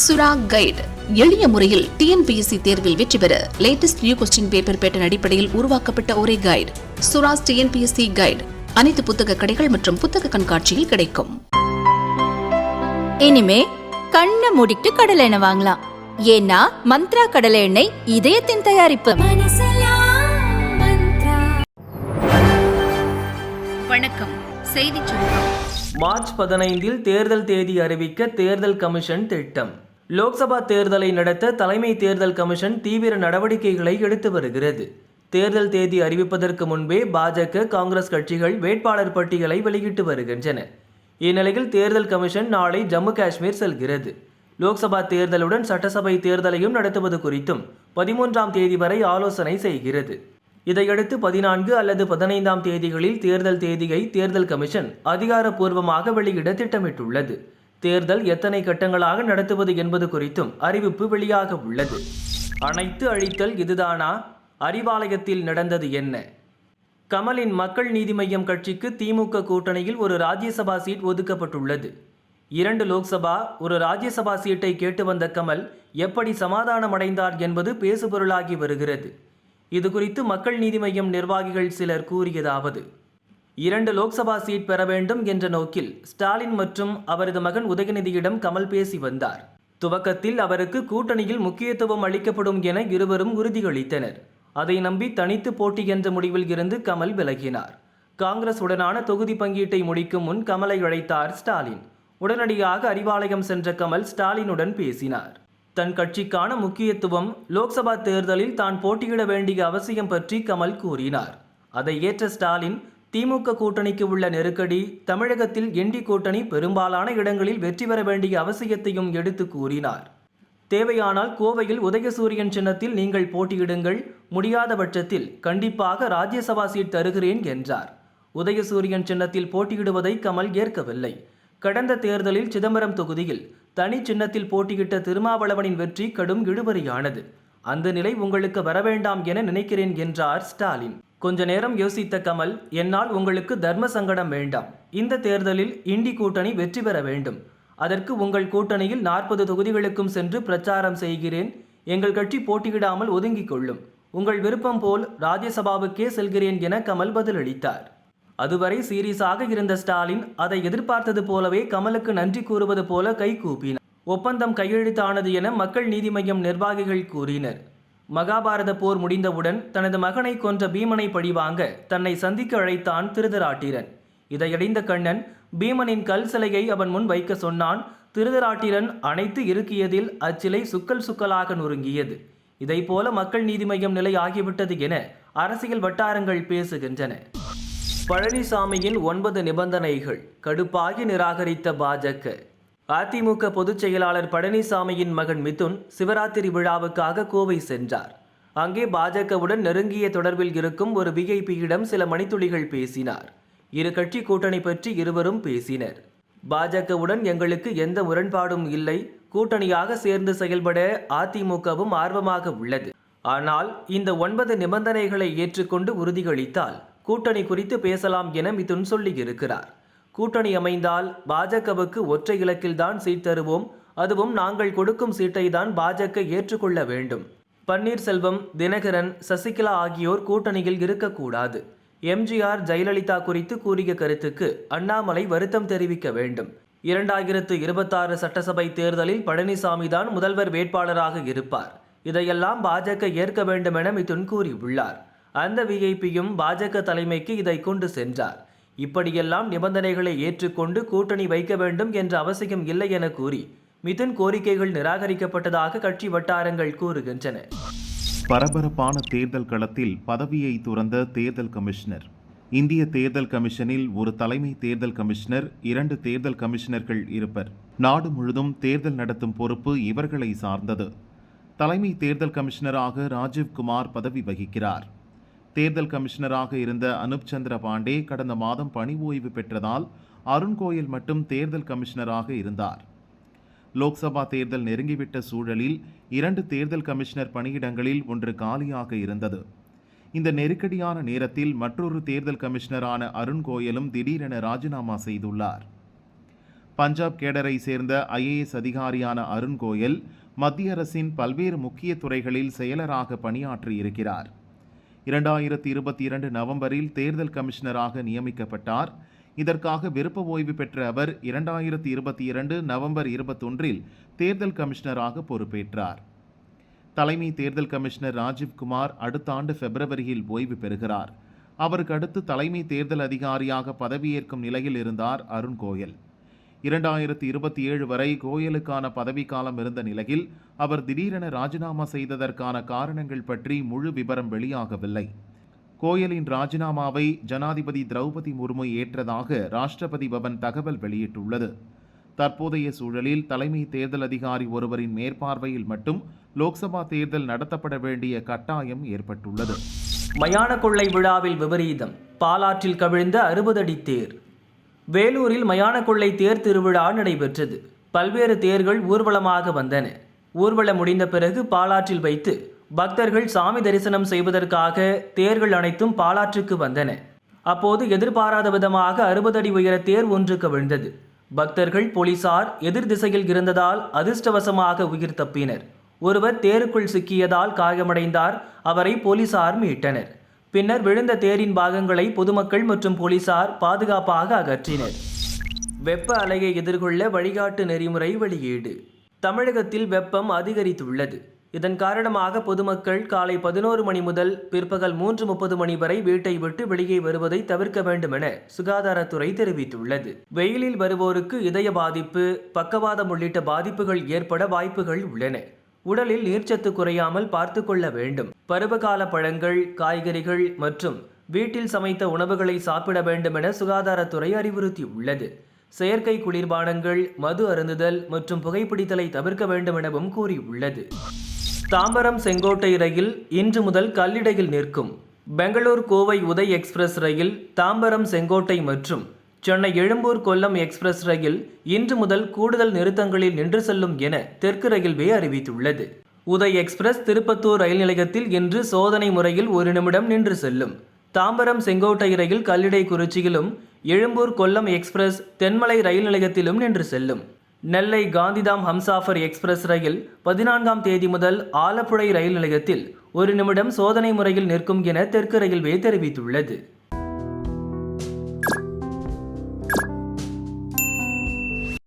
சுரா கைடு. எளிய முறையில் டிஎன்பிஎஸ்சி தேர்வில் வெற்றி பெற latest new question paper pattern அடிப்படையில் உருவாக்கப்பட்ட ஒரே கைடு சுராஸ் டிஎன்பிஎஸ்சி கைடு அனைத்து புத்தக கடைகள் மற்றும் புத்தக கண்காட்சியில் கிடைக்கும். இனிமே கண்ணை மூடிட்டு கடலை எண்ணெய் வாங்கலாம். ஏன்னா மந்த்ரா கடலை எண்ணெய் இதயத்தின் தயாரிப்பு. வணக்கம். செய்தி சுருக்கம். மார்ச் பதினைந்தில் தேர்தல் தேதி அறிவிக்க தேர்தல் கமிஷன் திட்டம். லோக்சபா தேர்தலை நடத்த தலைமை தேர்தல் கமிஷன் தீவிர நடவடிக்கைகளை எடுத்து வருகிறது. தேர்தல் தேதி அறிவிப்பதற்கு முன்பே பாஜக காங்கிரஸ் கட்சிகள் வேட்பாளர் பட்டியலை வெளியிட்டு வருகின்றன. இந்நிலையில் தேர்தல் கமிஷன் நாளை ஜம்மு காஷ்மீர் செல்கிறது. லோக்சபா தேர்தலுடன் சட்டசபை தேர்தலையும் நடத்துவது குறித்தும் பதிமூன்றாம் தேதி வரை ஆலோசனை செய்கிறது. இதையடுத்து பதினான்கு அல்லது பதினைந்தாம் தேதிகளில் தேர்தல் தேதியை தேர்தல் கமிஷன் அதிகாரப்பூர்வமாக வெளியிட திட்டமிட்டுள்ளது. தேர்தல் எத்தனை கட்டங்களாக நடத்துவது என்பது குறித்தும் அறிவிப்பு வெளியாக உள்ளது. அனைத்து அழித்தல் இதுதானா? அறிவாலயத்தில் நடந்தது என்ன? கமலின் மக்கள் நீதி மய்யம் கட்சிக்கு திமுக கூட்டணியில் ஒரு ராஜ்யசபா சீட் ஒதுக்கப்பட்டுள்ளது. இரண்டு லோக்சபா ஒரு ராஜ்யசபா சீட்டை கேட்டு வந்த கமல் எப்படி சமாதானம் அடைந்தார் என்பது பேசுபொருளாகி வருகிறது. இது குறித்து மக்கள் நீதி மய்யம் நிர்வாகிகள் சிலர் கூறியதாவது இரண்டு லோக்சபா சீட் பெற வேண்டும் என்ற நோக்கில் ஸ்டாலின் மற்றும் அவரது மகன் உதயநிதியிடம் கமல் பேசி வந்தார். துவக்கத்தில் அவருக்கு கூட்டணியில் முக்கியத்துவம் அளிக்கப்படும் என இருவரும் உறுதியளித்தனர். அதை நம்பி தனித்து போட்டி என்ற முடிவில் இருந்து கமல் விலகினார். காங்கிரஸ் உடனான தொகுதி பங்கீட்டை முடிக்கும் முன் கமலை அழைத்தார் ஸ்டாலின். உடனடியாக அறிவாலயம் சென்ற கமல் ஸ்டாலினுடன் பேசினார். தன் கட்சிக்கான முக்கியத்துவம் லோக்சபா தேர்தலில் தான் போட்டியிட வேண்டிய அவசியம் பற்றி கமல் கூறினார். அதை ஏற்ற ஸ்டாலின் திமுக கூட்டணிக்கு உள்ள நெருக்கடி தமிழகத்தில் என்டி கூட்டணி பெரும்பாலான இடங்களில் வெற்றி பெற வேண்டிய அவசியத்தையும் எடுத்து கூறினார். தேவையானால் கோவையில் உதயசூரியன் சின்னத்தில் நீங்கள் போட்டியிடுங்கள் முடியாத பட்சத்தில் கண்டிப்பாக ராஜ்யசபா சீட் தருகிறேன் என்றார். உதயசூரியன் சின்னத்தில் போட்டியிடுவதை கமல் ஏற்கவில்லை. கடந்த தேர்தலில் சிதம்பரம் தொகுதியில் தனி சின்னத்தில் போட்டியிட்ட திருமாவளவனின் வெற்றி கடும் இழுபறியானது. அந்த நிலை உங்களுக்கு வரவேண்டாம் என நினைக்கிறேன் என்றார் ஸ்டாலின். கொஞ்ச நேரம் யோசித்த கமல் என்னால் உங்களுக்கு தர்ம சங்கடம் வேண்டாம். இந்த தேர்தலில் இண்டி கூட்டணி வெற்றி பெற வேண்டும். அதற்கு உங்கள் கூட்டணியில் நாற்பது தொகுதிகளுக்கும் சென்று பிரச்சாரம் செய்கிறேன். எங்கள் கட்சி போட்டியிடாமல் ஒதுங்கிக் கொள்ளும். உங்கள் விருப்பம் போல் ராஜ்யசபாவுக்கே செல்கிறேன் என கமல் பதிலளித்தார். அதுவரை சீரியஸாக இருந்த ஸ்டாலின் அதை எதிர்பார்த்தது போலவே கமலுக்கு நன்றி கூறுவது போல கை கூப்பினார். ஒப்பந்தம் கையெழுத்தானது என மக்கள் நீதி மய்யம் நிர்வாகிகள் கூறினர். மகாபாரத போர் முடிந்தவுடன் தனது மகனை கொன்ற பீமனை பழிவாங்க தன்னை சந்திக்க அழைத்தான் திருதராட்டிரன். இதையடைந்த கண்ணன் பீமனின் கல் சிலையை அவன் முன் வைக்க சொன்னான் திருதராட்டிரன் அனைத்து இருக்கியதில் அச்சிலை சுக்கல் சுக்கலாக நொறுங்கியது. இதைப்போல மக்கள் நீதிமய்யம் நிலை ஆகிவிட்டது என அரசியல் வட்டாரங்கள் பேசுகின்றன. பழனிசாமியின் ஒன்பது நிபந்தனைகள். கடுப்பாகி நிராகரித்த பாஜக. அதிமுக பொதுச் செயலாளர் பழனிசாமியின் மகன் மிதுன் சிவராத்திரி விழாவுக்காக கோவை சென்றார். அங்கே பாஜகவுடன் நெருங்கிய தொடர்பில் இருக்கும் ஒரு விஐபியிடம் சில மணித்துளிகள் பேசினார். இரு கட்சி கூட்டணி பற்றி இருவரும் பேசினர். பாஜகவுடன் எங்களுக்கு எந்த முரண்பாடும் இல்லை. கூட்டணியாக சேர்ந்து செயல்பட அதிமுகவும் ஆர்வமாக உள்ளது. ஆனால் இந்த ஒன்பது நிபந்தனைகளை ஏற்றுக்கொண்டு உறுதியளித்தால் கூட்டணி குறித்து பேசலாம் என மிதுன் சொல்லியிருக்கிறார். கூட்டணி அமைந்தால் பாஜகவுக்கு ஒற்றை இலக்கில்தான் சீட் தருவோம். அதுவும் நாங்கள் கொடுக்கும் சீட்டை தான் பாஜக ஏற்றுக்கொள்ள வேண்டும். பன்னீர்செல்வம் தினகரன் சசிகலா ஆகியோர் கூட்டணியில் இருக்கக்கூடாது. எம்ஜிஆர் ஜெயலலிதா குறித்து கூறிய கருத்துக்கு அண்ணாமலை வருத்தம் தெரிவிக்க வேண்டும். இரண்டாயிரத்து இருபத்தாறு சட்டசபை தேர்தலில் பழனிசாமி தான் முதல்வர் வேட்பாளராக இருப்பார். இதையெல்லாம் பாஜக ஏற்க வேண்டும் என மிதுன் கூறியுள்ளார். அந்த விஐபியும் பாஜக தலைமைக்கு இதை கொண்டு சென்றார். இப்படியெல்லாம் நிபந்தனைகளை ஏற்றுக்கொண்டு கூட்டணி வைக்க வேண்டும் என்ற அவசியம் இல்லை என கூறி மிதுன் கோரிக்கைகள் நிராகரிக்கப்பட்டதாக கட்சி வட்டாரங்கள் கூறுகின்றன. பரபரப்பான தேர்தல் களத்தில் பதவியை துறந்த தேர்தல் கமிஷனர். இந்திய தேர்தல் கமிஷனில் ஒரு தலைமை தேர்தல் கமிஷனர் இரண்டு தேர்தல் கமிஷனர்கள் இருப்பர். நாடு முழுதும் தேர்தல் நடத்தும் பொறுப்பு இவர்களை சார்ந்தது. தலைமை தேர்தல் கமிஷனராக ராஜீவ்குமார் பதவி வகிக்கிறார். தேர்தல் கமிஷனராக இருந்த அனுப் சந்திர பாண்டே கடந்த மாதம் பணி ஓய்வு பெற்றதால் அருண் கோயல் மட்டும் தேர்தல் கமிஷனராக இருந்தார். லோக்சபா தேர்தல் நெருங்கிவிட்ட சூழலில் இரண்டு தேர்தல் கமிஷனர் பணியிடங்களில் ஒன்று காலியாக இருந்தது. இந்த நெருக்கடியான நேரத்தில் மற்றொரு தேர்தல் கமிஷனரான அருண் கோயலும் திடீரென ராஜினாமா செய்துள்ளார். பஞ்சாப் கேடரை சேர்ந்த ஐஏஎஸ் அதிகாரியான அருண் கோயல் மத்திய அரசின் பல்வேறு முக்கிய துறைகளில் செயலராக பணியாற்றியிருக்கிறார். இரண்டாயிரத்தி இருபத்தி இரண்டு நவம்பரில் தேர்தல் கமிஷனராக நியமிக்கப்பட்டார். இதற்காக விருப்ப ஓய்வு பெற்ற அவர் இரண்டாயிரத்தி இருபத்தி இரண்டு நவம்பர் இருபத்தொன்றில் தேர்தல் கமிஷனராக பொறுப்பேற்றார். தலைமை தேர்தல் கமிஷனர் ராஜீவ்குமார் அடுத்த ஆண்டு பிப்ரவரியில் ஓய்வு பெறுகிறார். அவருக்கு அடுத்து தலைமை தேர்தல் அதிகாரியாக பதவியேற்கும் நிலையில் இருந்தார் அருண் கோயல் இரண்டாயிரத்தி இருபத்தி ஏழு வரை கோயலுக்கான பதவிக்காலம் இருந்த நிலையில் அவர் திடீரென ராஜினாமா செய்ததற்கான காரணங்கள் பற்றி முழு விபரம் வெளியாகவில்லை. கோயலின் ராஜினாமாவை ஜனாதிபதி திரௌபதி முர்மு ஏற்றதாக ராஷ்டிரபதி பவன் தகவல் வெளியிட்டுள்ளது. தற்போதைய சூழலில் தலைமை தேர்தல் அதிகாரி ஒருவரின் மேற்பார்வையில் மட்டும் லோக்சபா தேர்தல் நடத்தப்பட வேண்டிய கட்டாயம் ஏற்பட்டுள்ளது. மயான கொள்ளை விழாவில் விபரீதம். பாலாற்றில் கவிழ்ந்த அறுபது அடி தேர். வேலூரில் மயான கொள்ளை தேர் திருவிழா நடைபெற்றது. பல்வேறு தேர்கள் ஊர்வலமாக வந்தன. ஊர்வலம் முடிந்த பிறகு பாலாற்றில் வைத்து பக்தர்கள் சாமி தரிசனம் செய்வதற்காக தேர்கள் அனைத்தும் பாலாற்றுக்கு வந்தன. அப்போது எதிர்பாராத விதமாக அறுபது அடி உயர தேர் ஒன்று கவிழ்ந்தது பக்தர்கள் போலீசார் எதிர் திசையில் இருந்ததால் அதிர்ஷ்டவசமாக உயிர் தப்பினர். ஒருவர் தேருக்குள் சிக்கியதால் காயமடைந்தார். அவரை போலீசார் மீட்டனர். பின்னர் விழுந்த தேரின் பாகங்களை பொதுமக்கள் மற்றும் போலீசார் பாதுகாப்பாக அகற்றினர். வெப்ப அலையை எதிர்கொள்ள வழிகாட்டு நெறிமுறை வெளியீடு. தமிழகத்தில் வெப்பம் அதிகரித்துள்ளது. இதன் காரணமாக பொதுமக்கள் காலை பதினோரு மணி முதல் பிற்பகல் மூன்று முப்பது மணி வரை வீட்டை விட்டு வெளியே வருவதை தவிர்க்க வேண்டும் என சுகாதாரத்துறை தெரிவித்துள்ளது. வெயிலில் வருவோருக்கு இதய பாதிப்பு பக்கவாதம் உள்ளிட்ட பாதிப்புகள் ஏற்பட வாய்ப்புகள் உள்ளன. உடலில் நீர்ச்சத்து குறையாமல் பார்த்து கொள்ள வேண்டும். பருவகால பழங்கள் காய்கறிகள் மற்றும் வீட்டில் சமைத்த உணவுகளை சாப்பிட வேண்டும் என சுகாதாரத்துறை அறிவுறுத்தியுள்ளது. செயற்கை குளிர்பானங்கள் மது அருந்துதல் மற்றும் புகைப்பிடித்தலை தவிர்க்க வேண்டும் எனவும் கூறியுள்ளது. தாம்பரம் செங்கோட்டை ரயில் இன்று முதல் கல்லிடையில் நிற்கும். பெங்களூர் கோவை உதய் எக்ஸ்பிரஸ் ரயில் தாம்பரம் செங்கோட்டை மற்றும் சென்னை எழும்பூர் கொல்லம் எக்ஸ்பிரஸ் ரயில் இன்று முதல் கூடுதல் நிறுத்தங்களில் நின்று செல்லும் என தெற்கு ரயில்வே அறிவித்துள்ளது. உதய் எக்ஸ்பிரஸ் திருப்பத்தூர் ரயில் நிலையத்தில் இன்று சோதனை முறையில் ஒரு நிமிடம் நின்று செல்லும். தாம்பரம் செங்கோட்டை ரயில் கல்லிடை குறிச்சியிலும் எழும்பூர் கொல்லம் எக்ஸ்பிரஸ் தென்மலை ரயில் நிலையத்திலும் நின்று செல்லும். நெல்லை காந்திதாம் ஹம்சாஃபர் எக்ஸ்பிரஸ் ரயில் பதினான்காம் தேதி முதல் ஆலப்புழை ரயில் நிலையத்தில் ஒரு நிமிடம் சோதனை முறையில் நிற்கும் என தெற்கு ரயில்வே தெரிவித்துள்ளது.